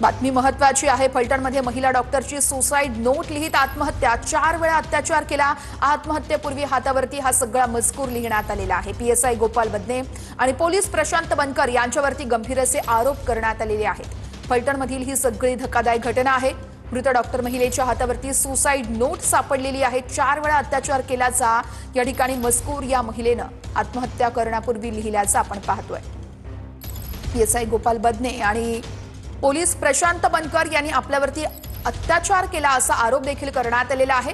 बातमी महत्वाची आहे. फलटणमध्ये महिला डॉक्टरची सुसाईड नोट लिहित आत्महत्या. चार वेळा अत्याचार केला. आत्महत्येपूर्वी हातावरती हा सगळा मजकूर लिहिण्यात आलेला आहे. पीएसआय गोपाल बदने आणि पोलीस प्रशांत बनकर यांच्यावरती गंभीर असे आरोप करण्यात आलेले आहेत. फलटणमधील ही सगळी धक्कादायक घटना आहे. मृत डॉक्टर महिलेच्या हातावरती सुसाईड नोट सापडलेली आहे. चार वेळा अत्याचार केल्याचा या ठिकाणी मजकूर या महिलेनं आत्महत्या करण्यापूर्वी लिहिल्याचं आपण पाहतोय. पीएसआय गोपाल बदने आणि पोलीस प्रशांत बनकर यांनी आपल्यावरती अत्याचार केला असा आरोप देखील करण्यात आलेला आहे.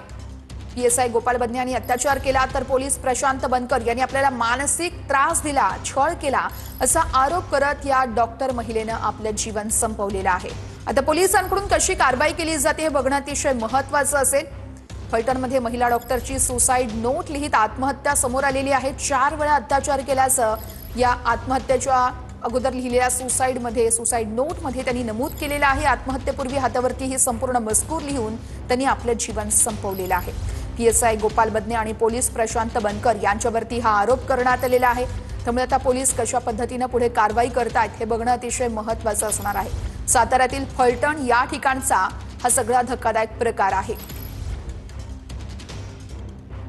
पीएसआय गोपाल बदने यांनी अत्याचार केला तर पोलीस प्रशांत बनकर यांनी आपल्याला मानसिक त्रास दिला छळ केला असा आरोप करत या डॉक्टर महिलेनं आपलं जीवन संपवलेलं आहे. आता पोलिसांकडून कशी कारवाई केली जाते हे बघणं अतिशय महत्वाचं असेल. फलटणमध्ये महिला डॉक्टरची सुसाईड नोट लिहित आत्महत्या समोर आलेली आहे. चार वेळा अत्याचार केल्याचं या आत्महत्येच्या अगोदर लिहिलेल्या सुसाईडमध्ये सुसाईड नोटमध्ये त्यांनी नमूद केलेलं आहे. आत्महत्येपूर्वी हातावरती ही संपूर्ण मजकूर लिहून त्यांनी आपलं जीवन संपवलेलं आहे. पीएसआय गोपाल बदने आणि पोलीस प्रशांत बनकर यांच्यावरती हा आरोप करण्यात आलेला आहे. त्यामुळे आता पोलीस कशा पद्धतीनं पुढे कारवाई करतायत हे बघणं अतिशय महत्वाचं असणार आहे. साताऱ्यातील फलटण या ठिकाणचा हा सगळा धक्कादायक प्रकार आहे.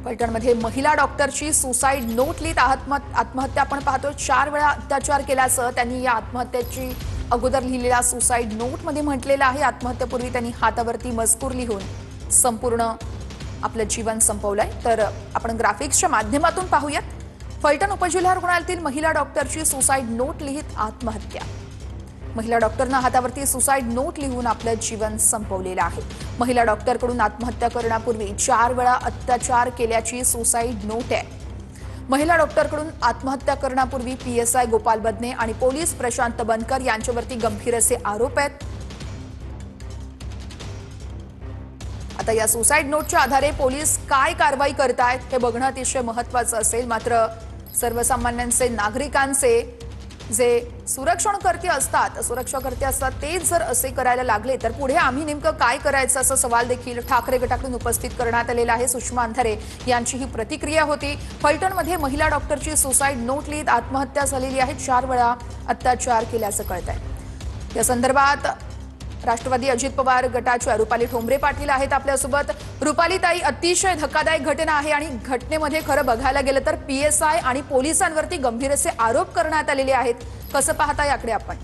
फलटणमध्ये महिला डॉक्टरची सुसाईड नोट लिहित आत्म आत्महत्या आपण पाहतो. चार वेळा अत्याचार केल्याचं त्यांनी या आत्महत्येची अगोदर लिहिलेल्या सुसाईड नोटमध्ये म्हटलेलं आहे. आत्महत्येपूर्वी त्यांनी हातावरती मजकूर लिहून संपूर्ण आपलं जीवन संपवलंय. तर आपण ग्राफिक्सच्या माध्यमातून पाहूयात. फलटण उपजिल्हा रुग्णालयातील महिला डॉक्टरची सुसाईड नोट लिहित आत्महत्या. महिला डॉक्टरनं हातावरती सुसाईड नोट लिहून आपलं जीवन संपवलेलं आहे. महिला डॉक्टरकडून आत्महत्या करण्यापूर्वी चार वेळा अत्याचार केल्याची सुसाईड नोट आहे. महिला डॉक्टरकडून आत्महत्या करण्यापूर्वी पीएसआय गोपाल बदने आणि पोलीस प्रशांत बनकर यांच्यावरती गंभीर असे आरोप आहेत. आता या सुसाईड नोटच्या आधारे पोलीस काय कारवाई करतायत हे बघणं अतिशय महत्वाचं असेल. मात्र सर्वसामान्यांचे नागरिकांचे जे सुरक्षणकर्ते असतात सुरक्षाकर्ते असतात तेच जर असे करायला लागले तर पुढे आम्ही नेमकं काय करायचं असा सवाल देखील ठाकरे गटाकडून उपस्थित करण्यात आलेला आहे. सुषमा अंधारे यांची ही प्रतिक्रिया होती. फलटणमध्ये महिला डॉक्टरची सुसाईड नोट लिहित आत्महत्या झालेली आहे. चार वेळा अत्याचार केल्याचं कळत आहे या संदर्भात राष्ट्रवादी अजित पवार गटाच्या रुपाली ठोंबरे पाटील आहेत आपल्यासोबत. रुपाली ताई अतिशय धक्कादायक घटना आहे आणि घटनेमध्ये खरं बघायला गेलं तर पीएसआय आणि पोलिसांवरती गंभीर असे आरोप करण्यात आलेले आहेत. कसं पाहता याकडे आपण?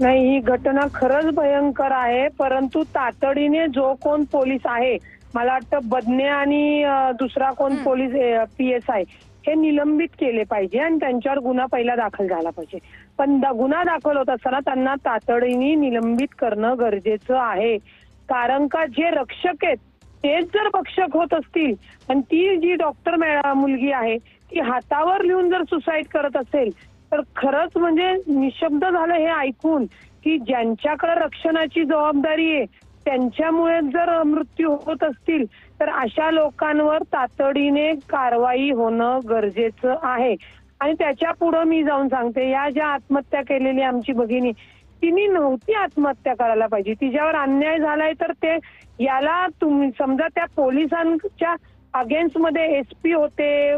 नाही ही घटना खरंच भयंकर आहे परंतु तातडीने जो कोण पोलीस आहे मला वाटतं बदने आणि दुसरा कोण पोलीस पी एस आय हे निलंबित केले पाहिजे आणि त्यांच्यावर गुन्हा पहिला दाखल झाला पाहिजे. पण दा- गुन्हा दाखल होत असताना त्यांना तातडीने निलंबित करणं गरजेचं आहे. कारण का जे रक्षक आहेत तेच जर भक्षक होत असतील आणि ती जी डॉक्टर मुलगी आहे ती हातावर लिहून जर सुसाईड करत असेल तर खरंच म्हणजे निशब्द झालं हे ऐकून की ज्यांच्याकडे रक्षणाची जबाबदारी आहे त्यांच्यामुळे जर मृत्यू होत असतील तर अशा लोकांवर तातडीने कारवाई होणं गरजेचं आहे. आणि त्याच्या पुढं मी जाऊन सांगते या ज्या आत्महत्या केलेली आमची भगिनी तिने नव्हती आत्महत्या करायला पाहिजे. तिच्यावर अन्याय झालाय तर ते याला तुम्ही समजा त्या पोलिसांच्या अगेन्स्टमध्ये एसपी होते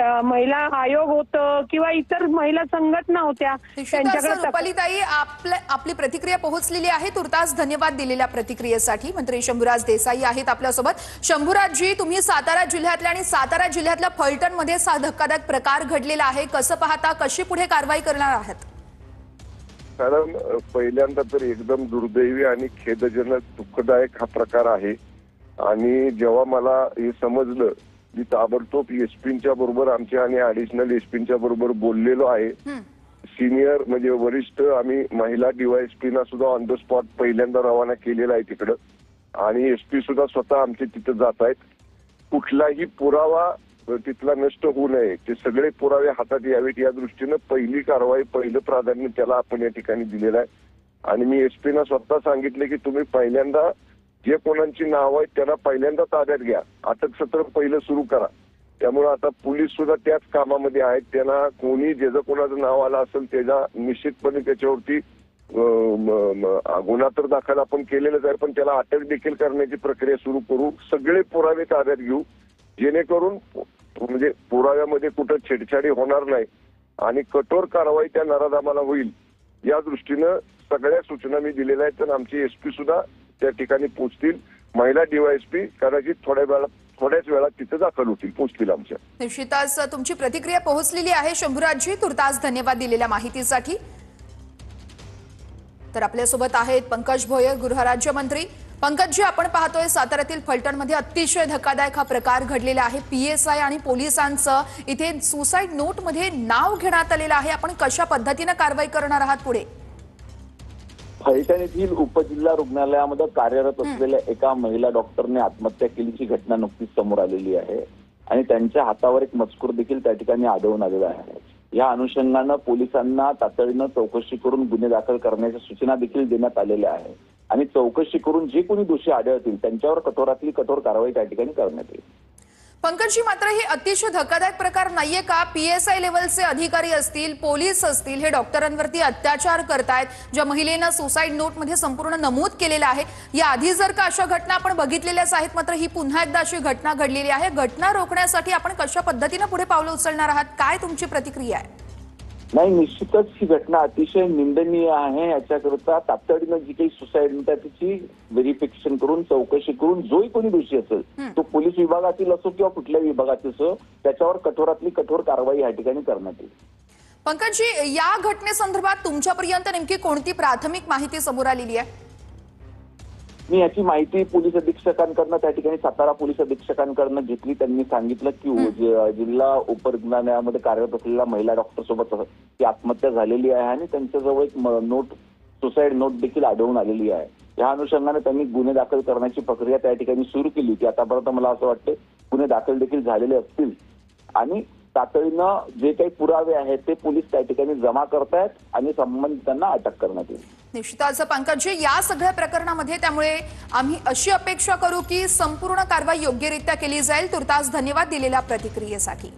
अ, महिला आयोग होतं किंवा इतर महिला संघटना होत्या निश्चितच रुपालीताई आपल्या आपली प्रतिक्रिया पोहोचलेली आहे. तुर्तास धन्यवाद दिलेल्या प्रतिक्रियेसाठी. मंत्री शंभूराज देसाई आहेत आपल्यासोबत. शंभूराजजी तुम्ही सातारा जिल्ह्यातल्या आणि सातारा जिल्ह्यातल्या फलटणमध्ये सा धक्कादायक प्रकार घडलेला आहे. कसं पाहता कशी पुढे कारवाई करणार आहात? कारण अ, पहिल्यांदा तर एकदम दुर्दैवी आणि खेदजनक दुःखदायक हा प्रकार आहे. आणि जेव्हा मला हे समजलं मी ताबडतोब एसपींच्या बरोबर आमच्या आणि ऍडिशनल एसपींच्या बरोबर बोललेलो आहे. सिनियर म्हणजे वरिष्ठ आम्ही महिला डीवायएसपीना सुद्धा ऑन द स्पॉट पहिल्यांदा रवाना केलेला आहे तिकडं. आणि एसपी सुद्धा स्वतः आमचे तिथं जात आहेत. कुठलाही पुरावा तिथला नष्ट होऊ नये. ते सगळे पुरावे हातात यावेत. या दृष्टीनं पहिली कारवाई पहिलं प्राधान्य त्याला आपण या ठिकाणी दिलेलं आहे. आणि मी एसपीना स्वतः सांगितले की तुम्ही पहिल्यांदा जे कोणाची नावं आहेत त्यांना पहिल्यांदा ताब्यात घ्या. अटक सत्र पहिलं सुरू करा. त्यामुळे आता पोलीस सुद्धा त्याच कामामध्ये आहेत. त्यांना कोणी जे जर कोणाचं नाव आलं असेल त्याच्या निश्चितपणे त्याच्यावरती गुन्हा तर दाखल आपण केलेलंच आहे. पण त्याला अटक देखील करण्याची प्रक्रिया सुरू करू. सगळे पुरावे ताब्यात घेऊ. जेणेकरून म्हणजे पुराव्यामध्ये कुठं छेडछाडी होणार नाही आणि कठोर कारवाई त्या नराधामाला होईल. या दृष्टीनं सगळ्या सूचना मी दिलेल्या आहेत. तर आमचे एसपी सुद्धा त्या ठिकाणी पोचतील. महिला डीवायएसपी कदाचित थोड्या वेळा थोड्याच वेळात तिथे दाखल होतील पोचतील आमच्या. निश्चितच तुमची प्रतिक्रिया पोहोचलेली आहे. शंभूराजजी तुर्तास धन्यवाद दिलेल्या माहितीसाठी. तर आपल्यासोबत आहेत पंकज भोयर गृहराज्यमंत्री पंकजजी आपण पाहतोय साताऱ्यातील फलटणमध्ये अतिशय धक्कादायक हा प्रकार घडलेला आहे. पीएसआय आणि पोलिसांचं इथे सुसाईड नोटमध्ये नाव घेण्यात आलेलं आहे. आपण कशा पद्धतीनं कारवाई करणार आहात पुढे? फलटण येथील उपजिल्हा रुग्णालयामध्ये कार्यरत असलेल्या एका महिला डॉक्टरने आत्महत्या केल्याची घटना नुकतीच समोर आलेली आहे. आणि त्यांच्या हातावर एक मजकूर देखील त्या ठिकाणी आढळून आलेला आहे. या अनुषंगानं पोलिसांना तातडीनं चौकशी करून गुन्हे दाखल करण्याच्या सूचना देखील देण्यात आलेल्या आहे आणि चौकशी करून जे कोणी दोषी आढळतील त्यांच्यावर कठोरातली कठोर कारवाई त्या ठिकाणी करण्यात येईल. पंकजी मात्र हे अतिशय धक्कादायक प्रकार नाहीये का? पीएसआय लेवलचे अधिकारी असतील पोलीस असतील हे डॉक्टरांवरती अत्याचार करतायत ज्या महिलेनं सुसाईड नोटमध्ये संपूर्ण नमूद केलेलं आहे. या आधी जर का अशा घटना आपण बघितलेल्याच आहेत मात्र ही पुन्हा एकदा अशी घटना घडलेली आहे. घटना रोखण्यासाठी आपण कशा पद्धतीनं पुढे पावलं उचलणार आहात? काय तुमची प्रतिक्रिया आहे? नाही निश्चितच ही घटना अतिशय निंदनीय आहे. याच्याकरता तातडीनं जी काही सुसाईड म्हणतात त्याची व्हेरिफिकेशन करून चौकशी करून जोही कोणी दोषी असेल तो पोलीस विभागातील असो किंवा कुठल्याही विभागातील असो त्याच्यावर कठोरातली कठोर कारवाई या ठिकाणी करण्यात येईल. पंकजजी या घटनेसंदर्भात तुमच्यापर्यंत नेमकी कोणती प्राथमिक माहिती समोर आलेली आहे? मी याची माहिती पोलीस अधीक्षकांकडनं त्या ठिकाणी सातारा पोलीस अधीक्षकांकडनं घेतली. त्यांनी सांगितलं की जि- जिल्हा उपरुग्णालयामध्ये कार्यरत असलेल्या महिला डॉक्टर सोबत ती आत्महत्या झालेली आहे आणि त्यांच्याजवळ एक नोट सुसाईड नोट देखील आढळून आलेली आहे. या अनुषंगाने त्यांनी गुन्हे दाखल करण्याची प्रक्रिया त्या ठिकाणी सुरू केली होती. आतापर्यंत मला असं वाटतं गुन्हे दाखल देखील झालेले असतील. आणि तातडीनं जे काही पुरावे आहेत ते पोलीस त्या ठिकाणी जमा करतायत आणि संबंधितांना अटक करण्यात येईल. निश्चितच पंकजी या सगळ्या प्रकरणामध्ये त्यामुळे आम्ही अशी अपेक्षा करू की संपूर्ण कारवाई योग्यरित्या केली जाईल. तुर्तास धन्यवाद दिलेल्या प्रतिक्रियेसाठी.